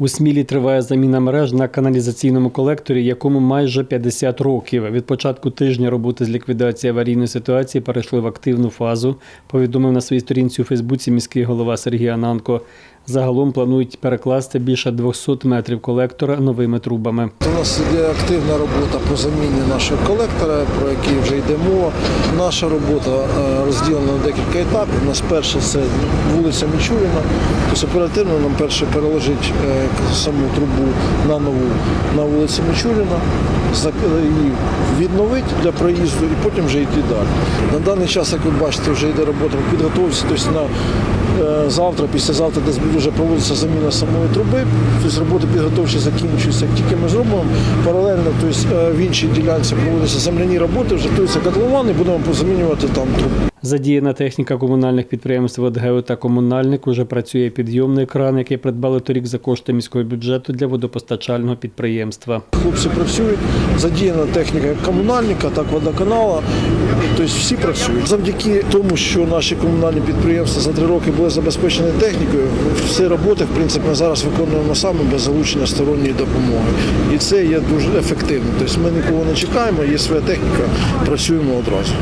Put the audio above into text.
У Смілі триває заміна мереж на каналізаційному колекторі, якому майже 50 років. Від початку тижня роботи з ліквідації аварійної ситуації перейшли в активну фазу. Повідомив на своїй сторінці у Фейсбуці міський голова Сергій Ананко. Загалом планують перекласти більше 200 метрів колектора новими трубами. У нас іде активна робота по заміні нашого колектора, про який вже йде мова. Наша робота е, розділена на декілька етапів. У нас перше це вулиця Мічуріна. Тобто оперативно нам перше переложить е, саму трубу на нову на вулиці Мічуріна, її відновити для проїзду і потім вже йти далі. На даний час, як ви бачите, вже йде робота по підготовці. Тобто на завтра, післязавтра десь буде вже проводитися заміна самої труби. Тобто роботи підготовчі закінчуються. Як тільки ми зробимо, паралельно тобто, е, в іншій ділянці проводяться земляні роботи, вже котлован і будемо замінювати там трубу. Задіяна техніка комунальних підприємств «Водгео» та комунальник уже працює підйомний кран, який придбали торік за кошти міського бюджету для водопостачального підприємства. Хлопці працюють, задіяна техніка комунальника, так водоканала. Тобто всі працюють. Завдяки тому, що наші комунальні підприємства за три роки були забезпечені технікою, всі роботи, в принципі, ми зараз виконуємо саме без залучення сторонньої допомоги. І це є дуже ефективно. Тобто ми нікого не чекаємо, є своя техніка, працюємо одразу.